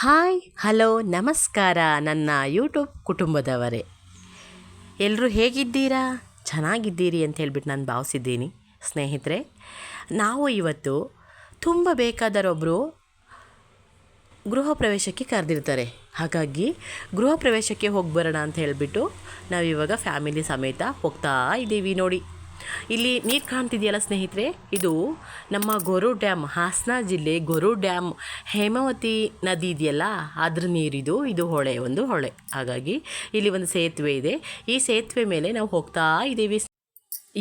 Hi, hello, ನಮಸ್ಕಾರ ನನ್ನ YouTube ಕುಟುಂಬದವರೇ. ಎಲ್ಲರೂ ಹೇಗಿದ್ದೀರಾ? ಚೆನ್ನಾಗಿದ್ದೀರಿ ಅಂತ ಹೇಳ್ಬಿಟ್ಟು ನಾನು ಭಾವಿಸಿದ್ದೀನಿ. ಸ್ನೇಹಿತರೆ, ನಾವು ಇವತ್ತು ತುಂಬ ಬೇಕಾದರೊಬ್ಬರು ಗೃಹ ಪ್ರವೇಶಕ್ಕೆ ಕರೆದಿರ್ತಾರೆ. ಹಾಗಾಗಿ ಗೃಹ ಪ್ರವೇಶಕ್ಕೆ ಹೋಗಿ ಬರೋಣ ಅಂತ ಹೇಳಿಬಿಟ್ಟು ನಾವಿವಾಗ ಫ್ಯಾಮಿಲಿ ಸಮೇತ ಹೋಗ್ತಾ ಇದ್ದೀವಿ ನೋಡಿ. ಇಲ್ಲಿ ನೀರು ಕಾಣ್ತಿದೆಯಲ್ಲ ಸ್ನೇಹಿತರೆ? ಇದು ನಮ್ಮ ಗೊರು ಡ್ಯಾಮ್, ಹಾಸನ ಜಿಲ್ಲೆ ಗೊರು ಡ್ಯಾಮ್ ಹೇಮಾವತಿ ನದಿ ಇದೆಯಲ್ಲ, ಅದ್ರ ನೀರಿದು, ಇದು ಹೊಳೆ, ಒಂದು ಹೊಳೆ. ಹಾಗಾಗಿ ಇಲ್ಲಿ ಒಂದು ಸೇತುವೆ ಇದೆ. ಈ ಸೇತುವೆ ಮೇಲೆ ನಾವು ಹೋಗ್ತಾ ಇದ್ದೀವಿ.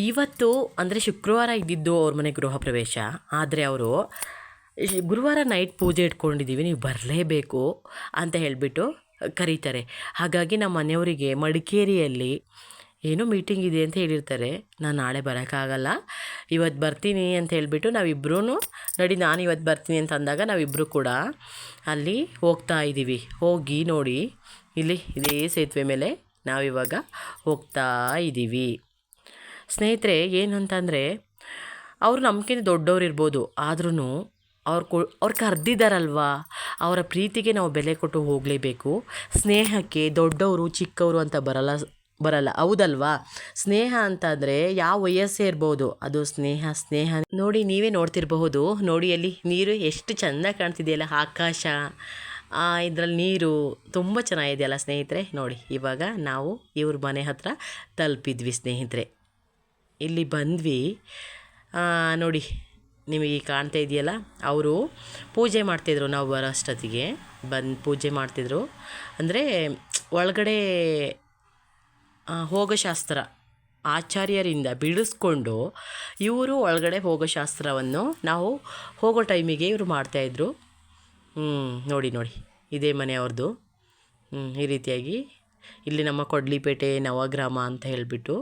ಇವತ್ತು, ಅಂದರೆ ಶುಕ್ರವಾರ ಇದ್ದಿದ್ದು ಅವ್ರ ಮನೆ ಗೃಹ ಪ್ರವೇಶ. ಆದರೆ ಅವರು ಗುರುವಾರ ನೈಟ್ ಪೂಜೆ ಇಟ್ಕೊಂಡಿದ್ದೀವಿ, ನೀವು ಬರಲೇಬೇಕು ಅಂತ ಹೇಳಿಬಿಟ್ಟು ಕರೀತಾರೆ. ಹಾಗಾಗಿ ನಮ್ಮ ಮನೆಯವರಿಗೆ ಮಡಿಕೇರಿಯಲ್ಲಿ ಏನೋ ಮೀಟಿಂಗ್ ಇದೆ ಅಂತ ಹೇಳಿರ್ತಾರೆ. ನಾನು ನಾಳೆ ಬರೋಕ್ಕಾಗಲ್ಲ. ಇವತ್ತು ಬರ್ತೀನಿ ಅಂತ ಹೇಳಿಬಿಟ್ಟು ನಾವಿಬ್ಬರೂ ನಡಿ ನಾನು ಇವತ್ತು ಬರ್ತೀನಿ ಅಂತ ಅಂದಾಗ ನಾವಿಬ್ಬರು ಕೂಡ ಅಲ್ಲಿ ಹೋಗ್ತಾ ಇದ್ದೀವಿ ಹೋಗಿ ನೋಡಿ, ಇಲ್ಲಿ ಇದೇ ಸೇತುವೆ ಮೇಲೆ ನಾವಿವಾಗ ಹೋಗ್ತಾ ಇದ್ದೀವಿ ಸ್ನೇಹಿತರೆ, ಏನಂತಂದರೆ, ಅವರು ನಮ್ಗಿಂತ ದೊಡ್ಡವ್ರು ಇರ್ಬೋದು ಆದ್ರೂ ಅವ್ರು ಕೊ, ಅವ್ರು ಕರೆದಿದ್ದಾರಲ್ವಾ ಅವರ ಪ್ರೀತಿಗೆ ನಾವು ಬೆಲೆ ಕೊಟ್ಟು ಹೋಗಲೇಬೇಕು. ಸ್ನೇಹಕ್ಕೆ ದೊಡ್ಡವರು ಚಿಕ್ಕವರು ಅಂತ ಬರಲ್ಲ ಬರಲ್ಲ. ಹೌದಲ್ವಾ? ಸ್ನೇಹ ಅಂತಂದರೆ ಯಾವ ವಯಸ್ಸೇ ಇರ್ಬೋದು, ಅದು ಸ್ನೇಹ ಸ್ನೇಹ. ನೋಡಿ, ನೀವೇ ನೋಡ್ತಿರಬಹುದು. ನೋಡಿ, ಅಲ್ಲಿ ನೀರು ಎಷ್ಟು ಚೆಂದ ಕಾಣ್ತಿದೆಯಲ್ಲ, ಆಕಾಶ. ಇದರಲ್ಲಿ ನೀರು ತುಂಬ ಚೆನ್ನಾಗಿದೆಯಲ್ಲ ಸ್ನೇಹಿತರೆ. ನೋಡಿ, ಇವಾಗ ನಾವು ಇವ್ರ ಮನೆ ಹತ್ರ ತಲುಪಿದ್ವಿ ಸ್ನೇಹಿತರೆ. ಇಲ್ಲಿ ಬಂದ್ವಿ. ನೋಡಿ, ನಿಮಗೆ ಕಾಣ್ತಾ ಇದೆಯಲ್ಲ, ಅವರು ಪೂಜೆ ಮಾಡ್ತಿದ್ರು ನಾವು ಬರೋ ಅಷ್ಟೊತ್ತಿಗೆ ಬಂದು ಪೂಜೆ ಮಾಡ್ತಿದ್ರು. ಅಂದರೆ, ಒಳಗಡೆ ಆ, ಹೋಗೋ ಶಾಸ್ತ್ರ ಆಚಾರ್ಯರಿಂದ ಬಿಡಿಸ್ಕೊಂಡು ಇವರು ಒಳಗಡೆ ಹೋಗೋ ಶಾಸ್ತ್ರವನ್ನು ನಾವು ಹೋಗೋ ಟೈಮಿಗೆ ಇವರು ಮಾಡ್ತಾಯಿದ್ರು ಹ್ಞೂ ನೋಡಿ ನೋಡಿ ಇದೇ ಮನೆಯವ್ರದ್ದು ಹ್ಞೂ ಈ ರೀತಿಯಾಗಿ ಇಲ್ಲಿ ನಮ್ಮ ಕೊಡ್ಲಿಪೇಟೆ ನವಗ್ರಾಮ ಅಂತ ಹೇಳಿಬಿಟ್ಟು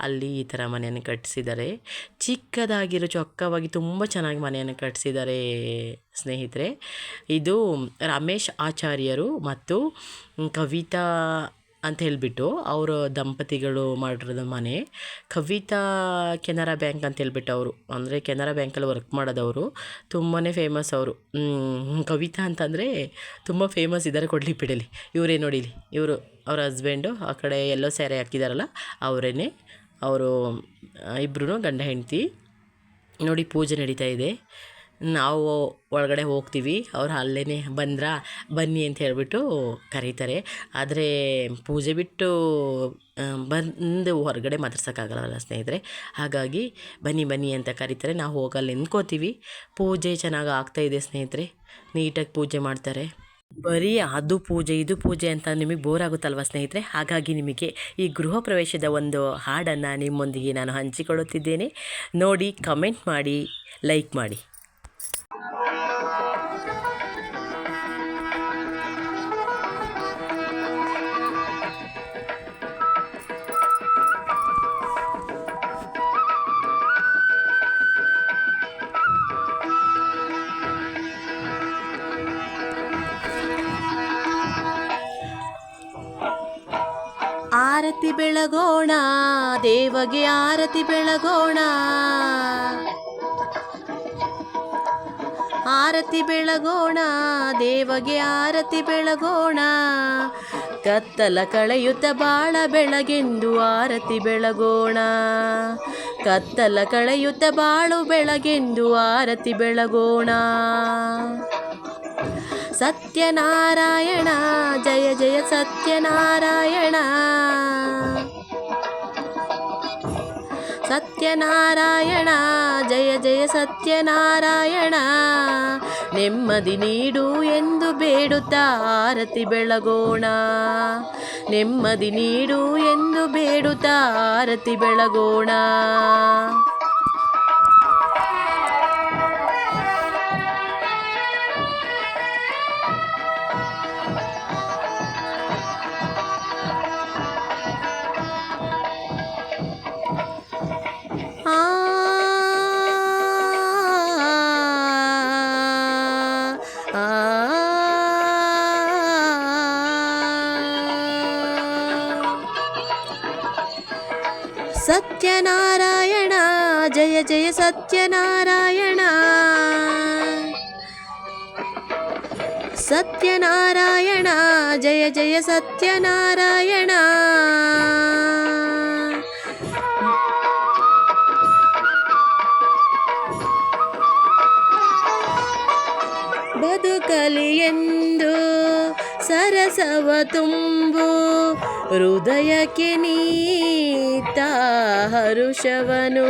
ಅಲ್ಲಿ ಈ ಥರ ಮನೆಯನ್ನು ಕಟ್ಟಿಸಿದ್ದಾರೆ. ಚಿಕ್ಕದಾಗಿರೋ ಚೊಕ್ಕವಾಗಿ ತುಂಬ ಚೆನ್ನಾಗಿ ಮನೆಯನ್ನು ಕಟ್ಟಿಸಿದ್ದಾರೆ ಸ್ನೇಹಿತರೆ. ಇದು ರಮೇಶ್ ಆಚಾರ್ಯರು ಮತ್ತು ಕವಿತಾ ಅಂತ ಹೇಳಿಬಿಟ್ಟು ಅವರ ದಂಪತಿಗಳು ಮಾಡಿರೋದು ಮನೆ. ಕವಿತಾ ಕೆನರಾ ಬ್ಯಾಂಕ್ ಅಂತ ಹೇಳಿಬಿಟ್ಟು ಅವರು. ಅಂದರೆ ಕೆನರಾ ಬ್ಯಾಂಕಲ್ಲಿ ವರ್ಕ್ ಮಾಡೋದವರು. ತುಂಬಾ ಫೇಮಸ್ ಅವರು. ಕವಿತಾ ಅಂತಂದರೆ ತುಂಬ ಫೇಮಸ್ ಇದ್ದಾರೆ ಕೊಡ್ಲಿಪೇಟೆಲಿ ಇವರೇ ನೋಡಿಲಿ. ಇವರು ಅವ್ರ ಹಸ್ಬೆಂಡು ಆ ಕಡೆ ಎಲ್ಲೋ ಸ್ಯಾರಿ ಹಾಕಿದಾರಲ್ಲ, ಅವರೇನೆ ಅವರು ಇಬ್ಬರೂ ಗಂಡ ಹೆಂಡತಿ. ನೋಡಿ ಪೂಜೆ ನಡೀತಾ ಇದೆ. ನಾವು ಒಳಗಡೆ ಹೋಗ್ತೀವಿ. ಅವ್ರು ಅಲ್ಲೇ ಬಂದ್ರ, ಬನ್ನಿ ಅಂತ ಹೇಳಿಬಿಟ್ಟು ಕರೀತಾರೆ. ಆದರೆ ಪೂಜೆ ಬಿಟ್ಟು ಬಂದು ಹೊರಗಡೆ ಮಾತಾಡ್ಸೋಕ್ಕಾಗಲ್ಲ ಸ್ನೇಹಿತರೆ? ಹಾಗಾಗಿ ಬನ್ನಿ ಬನ್ನಿ ಅಂತ ಕರೀತಾರೆ. ನಾವು ಹೋಗಲ್ಲ ನಿಂತ್ಕೋತೀವಿ. ಪೂಜೆ ಚೆನ್ನಾಗಿ ಆಗ್ತಾಯಿದೆ ಸ್ನೇಹಿತರೆ. ನೀಟಾಗಿ ಪೂಜೆ ಮಾಡ್ತಾರೆ. ಬರೀ ಅದು ಪೂಜೆ, ಇದು ಪೂಜೆ ಅಂತ ನಿಮಗೆ ಬೋರ್ ಆಗುತ್ತಲ್ವ ಸ್ನೇಹಿತರೆ? ಹಾಗಾಗಿ ನಿಮಗೆ ಈ ಗೃಹ ಪ್ರವೇಶದ ಒಂದು ಹಾಡನ್ನು ನಿಮ್ಮೊಂದಿಗೆ ನಾನು ಹಂಚಿಕೊಳ್ಳುತ್ತಿದ್ದೇನೆ. ನೋಡಿ, ಕಮೆಂಟ್ ಮಾಡಿ, ಲೈಕ್ ಮಾಡಿ. ಆರತಿ ಬೆಳಗೋಣ, ದೇವಗೆ ಆರತಿ ಬೆಳಗೋಣ. ಆರತಿ ಬೆಳಗೋಣ, ದೇವಗೆ ಆರತಿ ಬೆಳಗೋಣ. ಕತ್ತಲ ಕಳೆಯುತ್ತ ಬಾಳ ಬೆಳಗೆಂದು ಆರತಿ ಬೆಳಗೋಣ. ಕತ್ತಲ ಕಳೆಯುತ್ತ ಬಾಳು ಬೆಳಗೆಂದು ಆರತಿ ಬೆಳಗೋಣ. ಸತ್ಯನಾರಾಯಣ, ಜಯ ಜಯ ಸತ್ಯನಾರಾಯಣ. ಸತ್ಯನಾರಾಯಣ, ಜಯ ಜಯ ಸತ್ಯನಾರಾಯಣ. ನೆಮ್ಮದಿ ನೀಡು ಎಂದು ಬೇಡುತ್ತಾ ಆರತಿ ಬೆಳಗೋಣ. ನೆಮ್ಮದಿ ನೀಡು ಎಂದು ಬೇಡುತ್ತಾ ಆರತಿ ಬೆಳಗೋಣ. ಸತ್ಯನಾರಾಯಣ. ಜಯ ಜಯ ಸತ್ಯನಾರಾಯಣ. ಸತ್ಯನಾರಾಯಣ. ಜಯ ಜಯ ಸತ್ಯನಾರಾಯಣ. ಹೃದಯಕ್ಕೆ ನೀತ ಹರುಷವನು.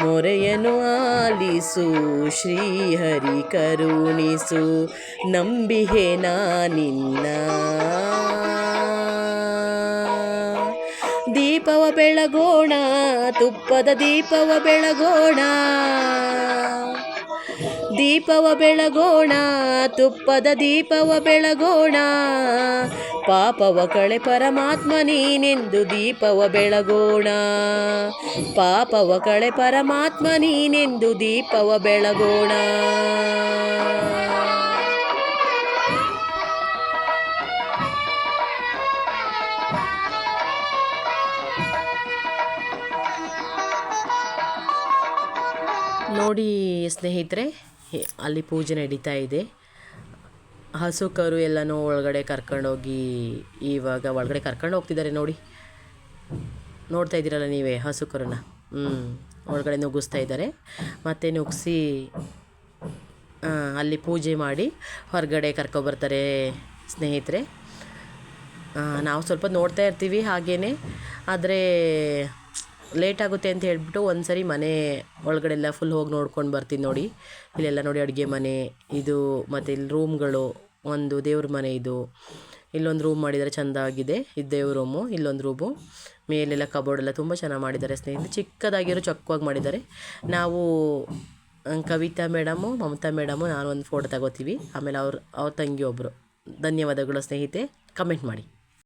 ಮೊರೆಯನು ಆಲಿಸು ಶ್ರೀಹರಿ ಕರುಣಿಸು ನಂಬಿಹೆ ನಿನ್ನ ದೀಪವ ಬೆಳಗೋಣ ತುಪ್ಪದ ದೀಪವ ಬೆಳಗೋಣ. ದೀಪವ ಬೆಳಗೋಣ, ತುಪ್ಪದ ದೀಪವ ಬೆಳಗೋಣ. ಪಾಪವ ಕಳೆ ಪರಮಾತ್ಮ ನೀನೆಂದು ದೀಪವ ಬೆಳಗೋಣ. ಪಾಪವ ಕಳೆ ಪರಮಾತ್ಮ ನೀನೆಂದು ದೀಪವ ಬೆಳಗೋಣ. ನೋಡಿ ಸ್ನೇಹಿತರೆ ಅಲ್ಲಿ ಪೂಜೆ ನಡೀತಾ ಇದೆ. ಹಸು ಕರು ಎಲ್ಲನೂ ಒಳಗಡೆ ಕರ್ಕೊಂಡೋಗಿ ಇವಾಗ ಒಳಗಡೆ ಕರ್ಕೊಂಡು ಹೋಗ್ತಿದ್ದಾರೆ ನೋಡಿ. ನೋಡ್ತಾ ಇದ್ದೀರಲ್ಲ ನೀವೇ ಹಸು ಕರುನ ಹ್ಞೂ ಒಳಗಡೆ ನುಗ್ಗಿಸ್ತಾ ಇದ್ದಾರೆ. ಮತ್ತು ನುಗ್ಗಿಸಿ ಅಲ್ಲಿ ಪೂಜೆ ಮಾಡಿ ಹೊರಗಡೆ ಕರ್ಕೊಬರ್ತಾರೆ ಸ್ನೇಹಿತರೆ. ನಾವು ಸ್ವಲ್ಪ ನೋಡ್ತಾ ಇರ್ತೀವಿ ಹಾಗೇ ಆದರೆ ಲೇಟ್ ಆಗುತ್ತೆ ಅಂತ ಹೇಳ್ಬಿಟ್ಟು ಒಂದು ಸರಿ ಮನೆ ಒಳಗಡೆ ಎಲ್ಲ ಫುಲ್ ಹೋಗಿ ನೋಡ್ಕೊಂಡು ಬರ್ತೀನಿ ನೋಡಿ. ಇಲ್ಲೆಲ್ಲ ನೋಡಿ ಅಡುಗೆ ಮನೆ, ಇದು ಮತ್ತು ಇಲ್ಲಿ ರೂಮ್ಗಳು ಒಂದು ದೇವ್ರ ಮನೆ ಇದು. ಇಲ್ಲೊಂದು ರೂಮ್ ಮಾಡಿದರೆ ಚೆಂದ ಆಗಿದೆ. ಇದು ದೇವ್ರ ರೂಮು ಇಲ್ಲೊಂದು ರೂಮು ಮೇಲೆಲ್ಲ ಕಬೋರ್ಡ್ ಎಲ್ಲ ತುಂಬ ಚೆನ್ನಾಗಿ ಮಾಡಿದ್ದಾರೆ ಸ್ನೇಹಿತರೆ. ಚಿಕ್ಕದಾಗಿರೋ ಚೊಕ್ಕವಾಗಿ ಮಾಡಿದ್ದಾರೆ. ನಾವು ಕವಿತಾ ಮೇಡಮು, ಮಮತಾ ಮೇಡಮು ನಾನು ಒಂದು ಫೋಟೋ ತಗೋತೀವಿ. ಆಮೇಲೆ ಅವ್ರ ಅವ್ರ ತಂಗಿ ಒಬ್ಬರು ಧನ್ಯವಾದಗಳು ಸ್ನೇಹಿತೆ ಕಮೆಂಟ್ ಮಾಡಿ.